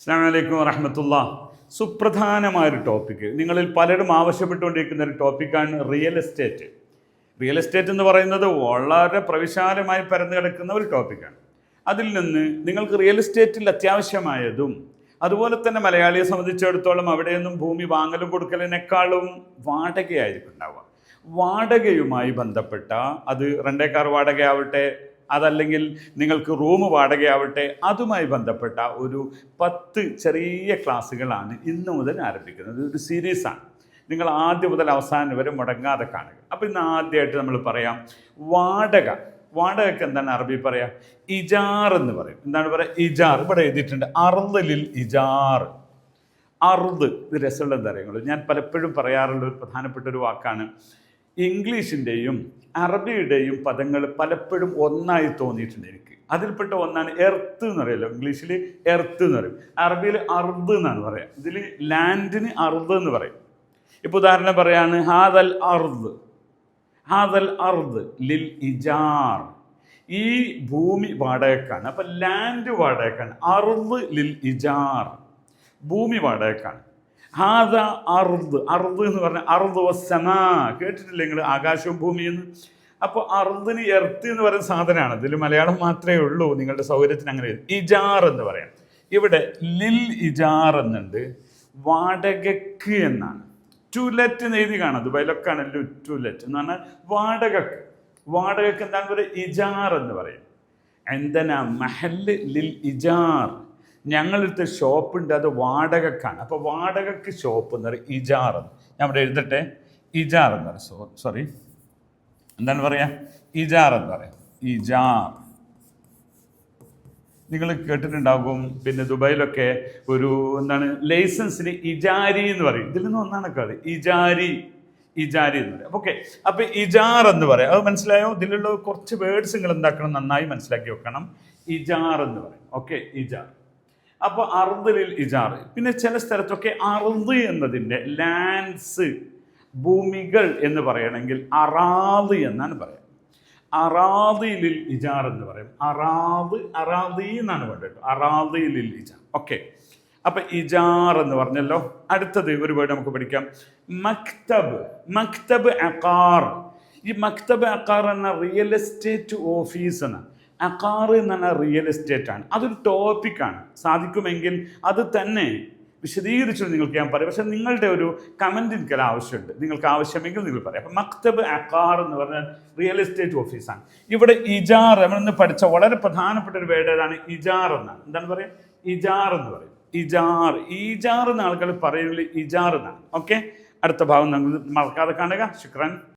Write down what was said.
അസ്സാം വലൈക്കും വറഹമത്തുള്ള. സുപ്രധാനമായൊരു ടോപ്പിക്ക് നിങ്ങളിൽ പലരും ആവശ്യപ്പെട്ടുകൊണ്ടിരിക്കുന്ന ഒരു ടോപ്പിക്കാണ് റിയൽ എസ്റ്റേറ്റ് റിയൽ എസ്റ്റേറ്റ് എന്ന് പറയുന്നത് വളരെ പ്രവിശാലമായി പരന്നു കിടക്കുന്ന ഒരു ടോപ്പിക്കാണ് അതിൽ നിന്ന് നിങ്ങൾക്ക് റിയൽ എസ്റ്റേറ്റിൽ അത്യാവശ്യമായതും അതുപോലെ തന്നെ മലയാളിയെ സംബന്ധിച്ചിടത്തോളം അവിടെയൊന്നും ഭൂമി വാങ്ങലും കൊടുക്കലിനേക്കാളും വാടകയായിരിക്കും ഉണ്ടാവുക വാടകയുമായി ബന്ധപ്പെട്ട അത് റെണ്ടേക്കാർ വാടകയാവട്ടെ അതല്ലെങ്കിൽ നിങ്ങൾക്ക് റൂം വാടകയാവട്ടെ അതുമായി ബന്ധപ്പെട്ട ഒരു പത്ത് ചെറിയ ക്ലാസ്സുകളാണ് ഇന്ന് മുതൽ ആരംഭിക്കുന്നത്. ഒരു സീരീസാണ് നിങ്ങൾ ആദ്യം മുതൽ അവസാനം വരെ മുടങ്ങാതെ കാണുക. അപ്പോൾ ഇന്ന് ആദ്യമായിട്ട് നമ്മൾ പറയാം വാടക. വാടകയ്ക്ക് എന്താണ് അറബി പറയാം? ഇജാർ എന്ന് പറയും. എന്താണ് പറയുക ഇജാർ. ഇവിടെ എഴുതിയിട്ടുണ്ട് അറുതലിൽ ഇജാർ. അറുത് ഇത് രസമുള്ള എന്താ അറിയുള്ളൂ ഞാൻ പലപ്പോഴും പറയാറുള്ള ഒരു പ്രധാനപ്പെട്ട ഒരു വാക്കാണ് ഇംഗ്ലീഷിന്റെയും അറബിയുടെയും പദങ്ങൾ പലപ്പോഴും ഒന്നായി തോന്നിയിട്ടുണ്ട് എനിക്ക്. അതിൽപ്പെട്ട ഒന്നാണ് എർത്ത് എന്ന് പറയുമല്ലോ ഇംഗ്ലീഷിൽ എർത്ത് എന്ന് പറയും. അറബിയിൽ അർദ് എന്നാണ് പറയുക ഇതിൽ ലാൻഡിന് അർദ് എന്ന് പറയും. ഇപ്പോൾ ഉദാഹരണം പറയാണ് ഹാദൽ അർദ്. ഹാദൽ അർദ് ലിൽ ഇജാർ. ഈ ഭൂമി വാടകക്കാണ്. അപ്പം ലാൻഡ് വാടകക്കാണ്. അർദ് ലിൽ ഇജാർ. ഭൂമി വാടകക്കാണ്. ഹാദ അർദ് അർദ് എന്ന് പറഞ്ഞാൽ അർദ് വസ്സമാ കേട്ടിട്ടില്ലേ നിങ്ങൾ ആകാശവും ഭൂമിയെന്ന് അപ്പോൾ അർദിന് എർത്ത് എന്ന് പറയുന്ന സാധനമാണ്. ഇതിൽ മലയാളം മാത്രമേ ഉള്ളൂ നിങ്ങളുടെ സൗകര്യത്തിന് അങ്ങനെ. ഇജാർ എന്ന് പറയാം. ഇവിടെ ലിൽ ഇജാർ എന്നുണ്ട് വാടകക്ക് എന്നാണ്. ടുലറ്റ് എന്ന് എഴുതി കാണാം. ദുബായിലൊക്കെ ആണല്ലോ ടുലറ്റ് എന്ന് പറഞ്ഞാൽ വാടകക്ക്. വാടകക്ക് എന്താണ് പറയുക ഇജാർ എന്ന് പറയും. എന്തന മഹൽ ലിൽ ഇജാർ. ഞങ്ങളടുത്ത് ഷോപ്പുണ്ട് അത് വാടകക്കാണ്. അപ്പോൾ വാടകക്ക് ഷോപ്പ് എന്ന് പറയും ഇജാർ എന്ന്. ഞാൻ ഇവിടെ എഴുതട്ടെ? ഇജാർ എന്ന് പറയും. സോ സോറി എന്താണ് പറയുക ഇജാർ എന്ന് പറയാം. ഇജാർ. നിങ്ങൾ കേട്ടിട്ടുണ്ടാകും. പിന്നെ ദുബായിലൊക്കെ ഒരു എന്താണ് ലൈസൻസിന് ഇജാരി എന്ന് പറയും. ഇതിൽ നിന്ന് ഒന്നാണ് കളി. ഇജാരി. ഇജാരി എന്ന് പറയും. ഓക്കെ അപ്പൊ ഇജാർ എന്ന് പറയാം. അത് മനസ്സിലായോ? ഇതിലുള്ള കുറച്ച് വേർഡ്സ് നിങ്ങൾ എന്താക്കണം? നന്നായി മനസ്സിലാക്കി വെക്കണം. ഇജാർ എന്ന് പറയും. ഓക്കെ ഇജാർ. അപ്പോൾ അറുതിലിൽ ഇജാർ. പിന്നെ ചില സ്ഥലത്തൊക്കെ അറുത് എന്നതിന്റെ ലാൻഡ്സ് ഭൂമികൾ എന്ന് പറയണമെങ്കിൽ അറാദ് എന്നാണ് പറയുക അറാദിലിൽ ഇജാർ എന്ന് പറയും. അറാദ് അറാദി എന്നാണ് വേണ്ടത് അറാദിലിൽ ഇജാർ. ഓക്കെ. അപ്പൊ ഇജാർ എന്ന് പറഞ്ഞല്ലോ. അടുത്തത് ഒരു വേർഡ് നമുക്ക് പഠിക്കാം. മക്തബ് മക്തബ് അക്കാർ ഈ മക്തബ് അക്കാർ എന്ന റിയൽ എസ്റ്റേറ്റ് ഓഫീസ് എന്ന് അക്കാർ എന്ന് പറഞ്ഞാൽ റിയൽ എസ്റ്റേറ്റ് ആണ്. അതൊരു ടോപ്പിക്കാണ് സാധിക്കുമെങ്കിൽ അത് തന്നെ വിശദീകരിച്ചു നിങ്ങൾക്ക് ഞാൻ പറയാം. പക്ഷെ നിങ്ങളുടെ ഒരു കമന്റ് എനിക്കൊരു ആവശ്യമുണ്ട്. നിങ്ങൾക്ക് ആവശ്യമെങ്കിൽ നിങ്ങൾ പറയാം. അപ്പം മക്തബ് അക്കാർ എന്ന് പറഞ്ഞാൽ റിയൽ എസ്റ്റേറ്റ് ഓഫീസാണ് ഇവിടെ ഇജാർ നമ്മളിന്ന് പഠിച്ച വളരെ പ്രധാനപ്പെട്ട ഒരു വേർഡ് ഏതാണ്? ഇജാർ എന്നാണ്. എന്താണ് പറയുക ഇജാർ എന്ന് പറയും. ഇജാർ. ഇജാർ എന്ന ആൾക്കാർ പറയുന്നത് ഇജാർ എന്നാണ്. ഓക്കെ അടുത്ത ഭാഗം നിങ്ങൾ മറക്കാതെ കാണുക. ശുക്രൻ.